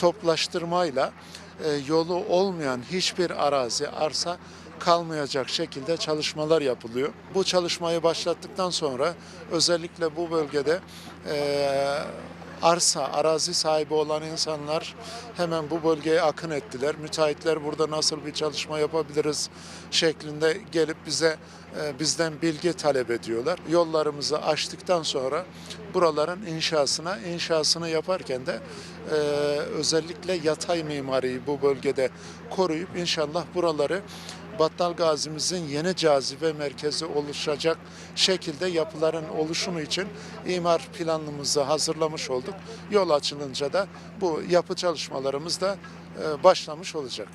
toplaştırmayla e, yolu olmayan hiçbir arazi, arsa kalmayacak şekilde çalışmalar yapılıyor. Bu çalışmayı başlattıktan sonra özellikle bu bölgede e, arsa, arazi sahibi olan insanlar hemen bu bölgeye akın ettiler. Müteahhitler burada nasıl bir çalışma yapabiliriz şeklinde gelip bize e, bizden bilgi talep ediyorlar. Yollarımızı açtıktan sonra buraların inşasına, inşasını yaparken de e, özellikle yatay mimariyi bu bölgede koruyup inşallah buraları Battal Gazi'mizin yeni cazibe merkezi oluşacak şekilde yapıların oluşumu için imar planımızı hazırlamış olduk. Yol açılınca da bu yapı çalışmalarımız da e, başlamış olacak.